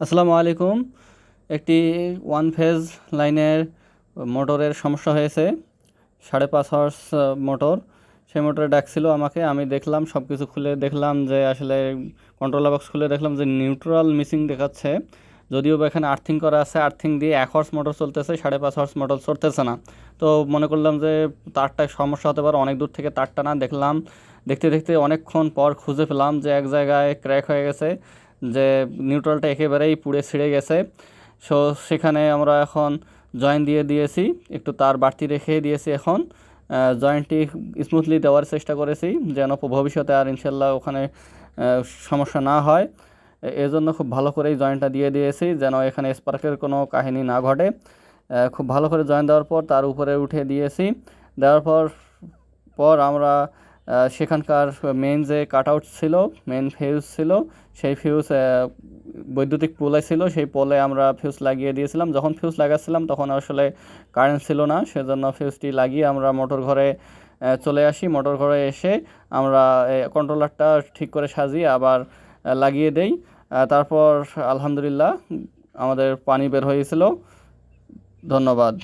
আসসালামু আলাইকুম। একটি ওয়ান ফেজ লাইনের মোটরের সমস্যা হয়েছে। সাড়ে পাঁচ হর্স মোটর সেই মোটরে ডাকছিল আমাকে। আমি দেখলাম সব কিছু খুলে দেখলাম যে আসলে কন্ট্রোলার বক্স খুলে দেখলাম যে নিউট্রাল মিসিং দেখাচ্ছে। যদিও বা এখানে আর্থিং করা আছে আর্থিং দিয়ে এক হর্স মোটর চলতেছে, সাড়ে পাঁচ হর্স মোটর চলতেছে না। তো মনে করলাম যে তারটা সমস্যা হতে পারে, অনেক দূর থেকে তারটা না দেখলাম। দেখতে দেখতে অনেকক্ষণ পর খুঁজে পেলাম যে এক জায়গায় ক্র্যাক হয়ে গেছে। যে নিউট্রালটা একেবারেই পুড়ে ছিঁড়ে গেছে। সো সেখানে আমরা এখন জয়েন দিয়ে দিয়েছি। একটু তার বাড়তি রেখে দিয়েছি এখন। জয়েন্টটি স্মুথলি দেওয়ার চেষ্টা করেছি, যেন ভবিষ্যতে আর ইনশাল্লাহ ওখানে সমস্যা না হয়। এজন্য খুব ভালো করেই জয়েন্টটা দিয়ে দিয়েছি, যেন এখানে স্পার্কের কোনো কাহিনী না ঘটে। খুব ভালো করে জয়েন দেওয়ার পর তার উপরে উঠে দিয়েছি। দেওয়ার পর পর আমরা সেখানকার মেন যে কাট আউট ছিল মেন ফিউজ ছিল, সেই ফিউজ বৈদ্যুতিক পোলে ছিল, সেই পোলে আমরা ফিউজ লাগিয়ে দিয়েছিলাম। যখন ফিউজ লাগাচ্ছিলাম, তখন আসলে কারেন্ট ছিল না, সেজন্য ফিউজটি লাগিয়ে আমরা মোটর ঘরে চলে আসি। মোটর ঘরে এসে আমরা কন্ট্রোলারটা ঠিক করে সাজিয়ে আবার লাগিয়ে দেই। তারপর আলহামদুলিল্লাহ, আমাদের পানি বের হয়েছিল। ধন্যবাদ।